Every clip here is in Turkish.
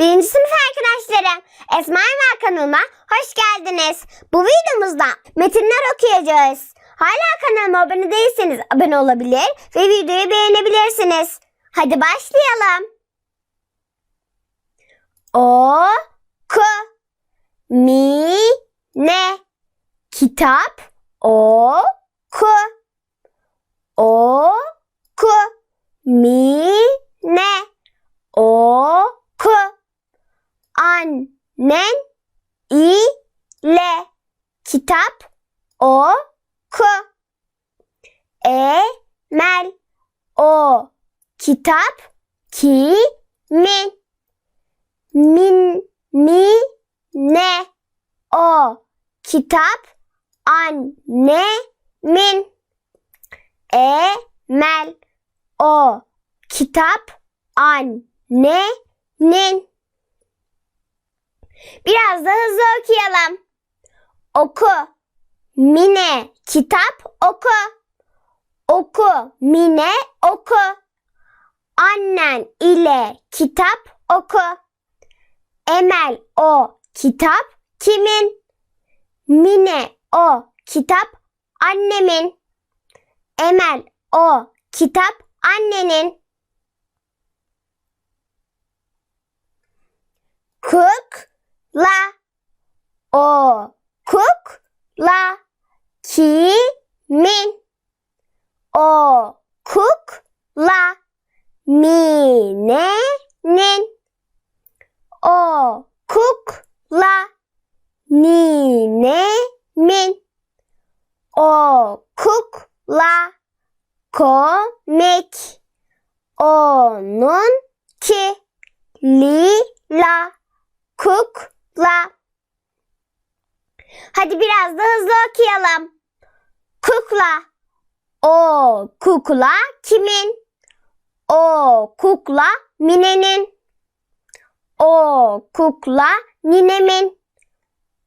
Birinci sınıf arkadaşlarım, Esma Emel kanalıma hoş geldiniz. Bu videomuzda metinler okuyacağız. Hala kanalıma abone değilseniz abone olabilir ve videoyu beğenebilirsiniz. Hadi başlayalım. O ku mi ne kitap o ku o ku mi ne o ku annen ile kitap o ku emel o. Kitap kimin? Min mi ne o. Kitap annemin. Emel o. Kitap annenin Biraz da hızlı okuyalım. Oku. Mine kitap oku. Oku. Mine oku. Annen ile kitap oku. Emel o kitap kimin? Mine o kitap annemin. Emel o kitap annenin. Kukla o kukla kimin? O kukla minenin. O kukla ninemin. O kukla komik. Onun ki lila kukla. Hadi biraz da hızlı okuyalım. Kukla. O kukla kimin? O kukla Mine'nin. O kukla ninemin.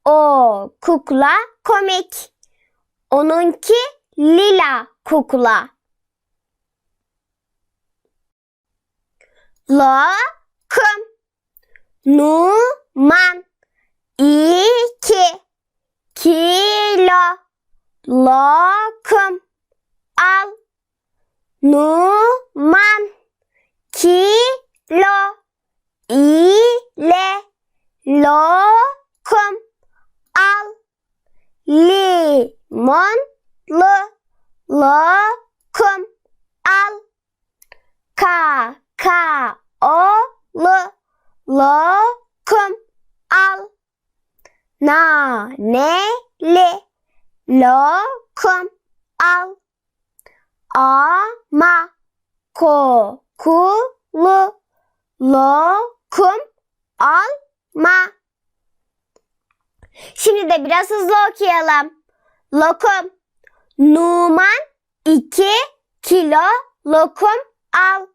O kukla komik. Onunki lila kukla. Lokum. Numan. İki. Kilo. Lokum. Al. Numan. Kilo. ile lokum al limonlu lokum al kakaolu lokum al naneli lokum al ama kokulu lokum alma. Şimdi de biraz hızlı okuyalım. Lokum. Numan 2 kilo lokum al.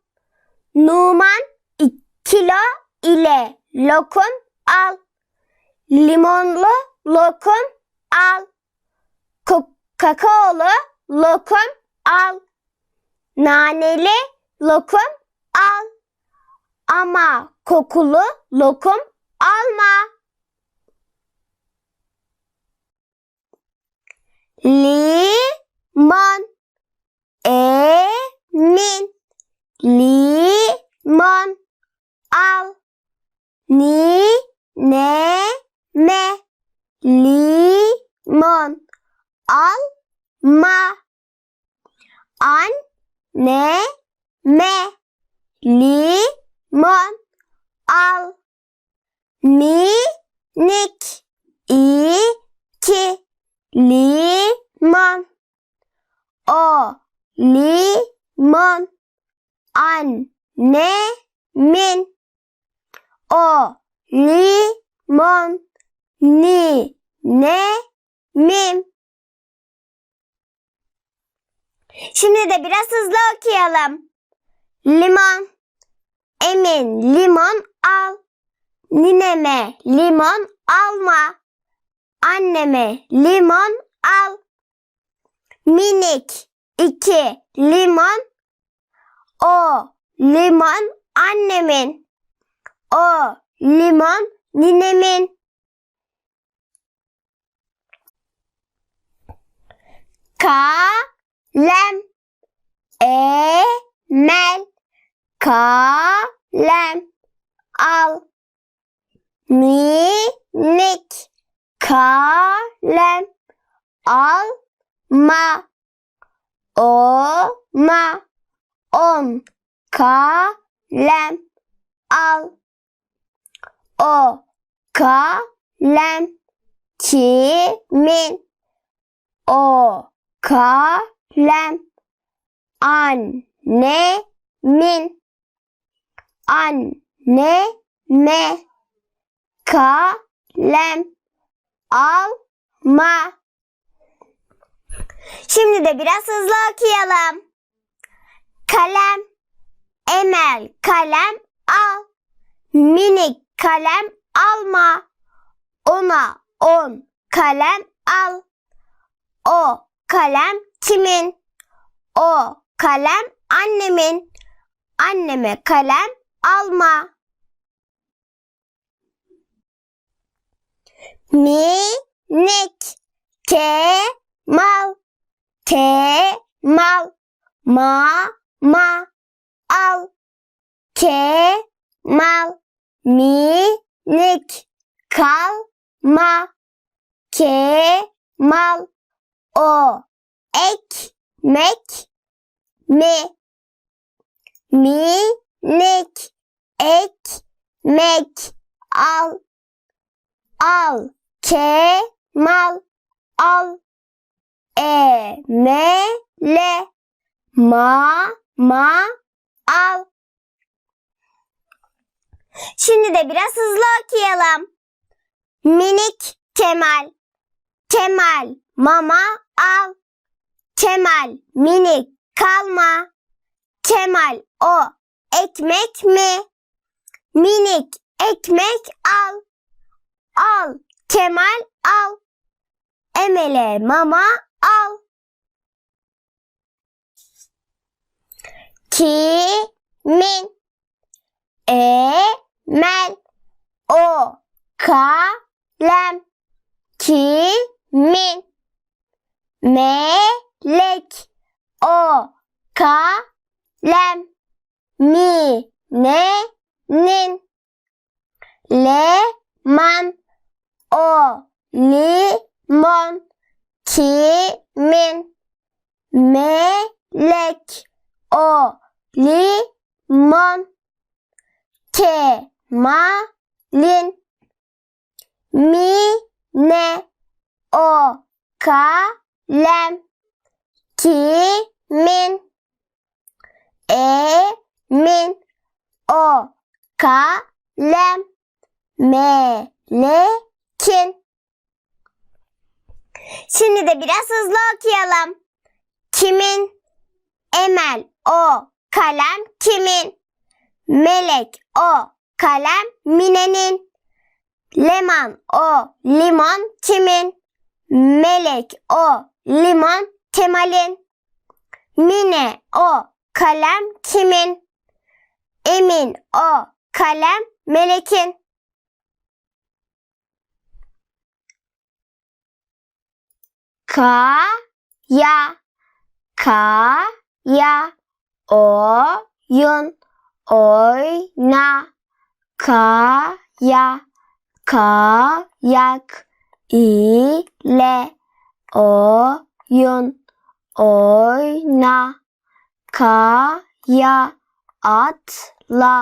Numan 2 kilo ile lokum al. Limonlu lokum al. Kakaolu lokum al. Naneli lokum al. Ama kokulu lokum alma. Limon. Emin. Limon. Al. Ni. Ne. Me. Limon. Al. Ma. An. Ne. Me. Limon al minik iki limon o limon annemin o limon ni ne mim Şimdi de biraz hızlı okuyalım. Limon. Emin limon al. Nineme limon alma. Anneme limon al. Minik iki limon. O limon annemin. O limon, ninemin. Kalem, emel, kalem, al. Minik, kalem, alma, oma, on, kalem, al. O, kalem, kimin? O, kalem, annemin, anneme, kalem, alma. Şimdi de biraz hızlı okuyalım. Kalem, emel, kalem, al. Minik kalem alma. Ona on kalem al. O kalem kimin? O kalem annemin. Anneme kalem alma. Minik kemal kemal ma ma al kemal minik kalma kemal o ekmek mi? Minik ekmek. Al al. Kemal al. Emele. Ma ma al. Şimdi de biraz hızlı okuyalım. Minik Kemal. Kemal mama al. Kemal minik kalma. Kemal o ekmek mi? Minik ekmek al. Al Kemal al. Emele mama al. Kimin? Emel o kalem kimin melek. O kalem. Mi ne nin leman. O limon. Kimin? Melek. O limon. Kemalin. Mine. O kalem kimin emin o kalem melekin Şimdi de biraz hızlı okuyalım. Kimin? Emel o kalem kimin? Melek o kalem Mine'nin. Leman o limon kimin? Melek o limon Kemal'in. Mine o kalem kimin? Emin o kalem Melek'in. Ka ya ka ya oyun oyna kaya kayak ile oyun oyna kaya atla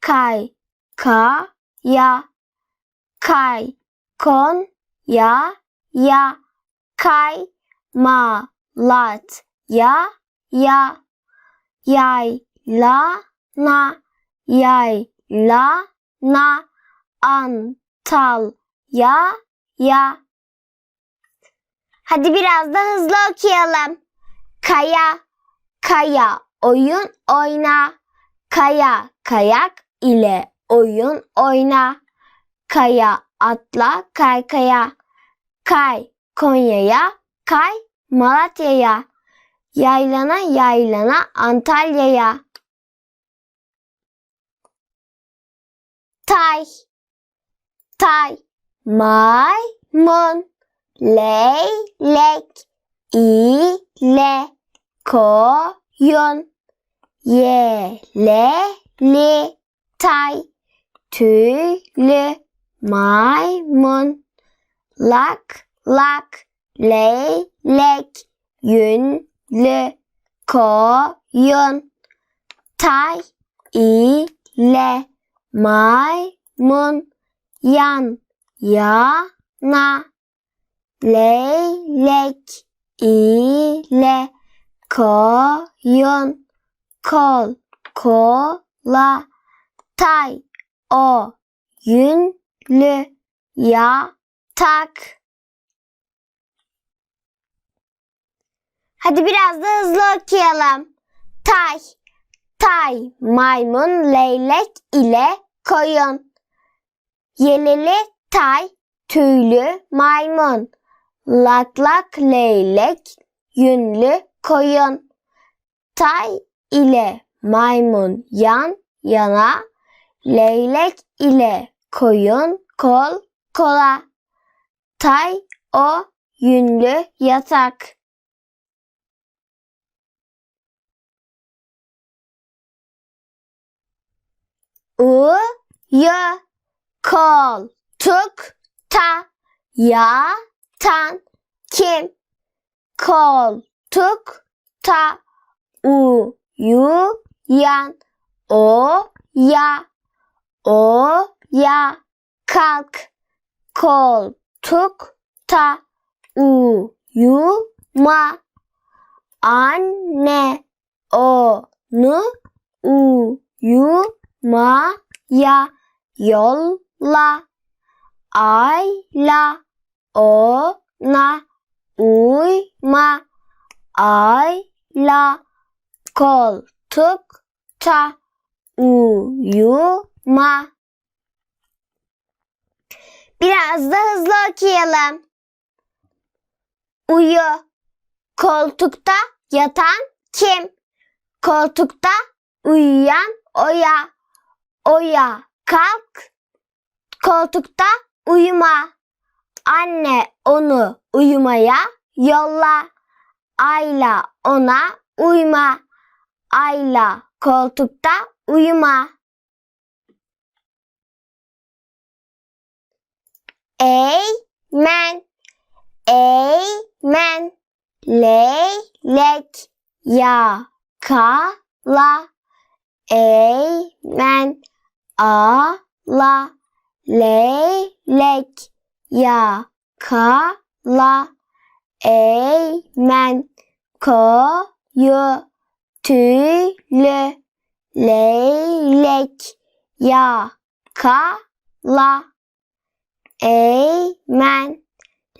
kay kaya kay kon ya ya kay malat ya ya yay la na yay la na antal ya ya Hadi biraz da hızlı okuyalım. Kaya kaya oyun oyna. Kaya kayak ile oyun oyna. Kaya atla kaykaya. Kay Konya'ya, kay Malatya'ya. Yaylana yaylana Antalya'ya. Tay tay, maymun, leylek, ile, koyun, yeleli, tay, tüylü, maymun, lak, lak, leylek, yünlü, koyun, tay, ile, maymun, yan, yana, leylek, ile, koyun, kol, kola, tay, o, yünlü, yatak. Hadi biraz da hızlı okuyalım. Tay, tay, maymun, leylek ile koyun. Yeleli tay, tüylü maymun. Lak lak leylek, yünlü koyun. Tay ile maymun yan yana. Leylek ile koyun kol kola. Tay o yünlü yatak. Uyu koltukta yatan kim? Koltukta uyuyan o ya o ya. Kalk koltukta uyuma. Anne onu uyumaya yolla. Ayla ona uyma ayla koltukta uyuma Biraz da hızlı okuyalım. Uyu. Koltukta yatan kim? Koltukta uyuyan oya. Oya kalk. Koltukta uyuma. Anne onu uyumaya yolla. Ayla ona uyma. Ayla koltukta uyuma. Eymen, eymen, leylek, yakala, eymen, ala, leylek, yakala, eymen, koyu, tüylü, leylek, yakala. Eymen,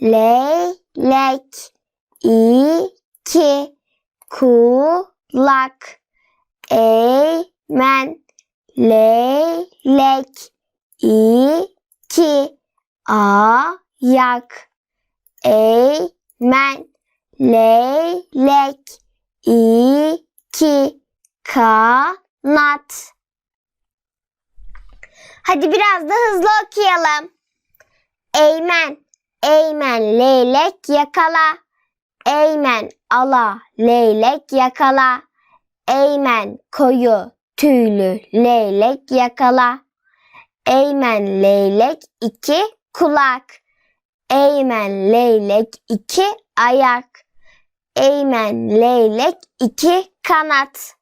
leylek, iki kulak. Eymen, leylek, iki ayak. Eymen, leylek, iki kanat. Hadi biraz da hızlı okuyalım. Eymen, Eymen leylek yakala. Eymen ala leylek yakala. Eymen koyu tüylü leylek yakala. Eymen leylek iki kulak. Eymen leylek iki ayak. Eymen leylek iki kanat.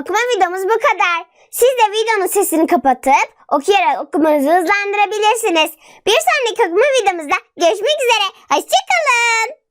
Okuma videomuz bu kadar. Siz de videonun sesini kapatıp okuyarak okumanızı hızlandırabilirsiniz. Bir sonraki okuma videomuzda görüşmek üzere. Hoşçakalın.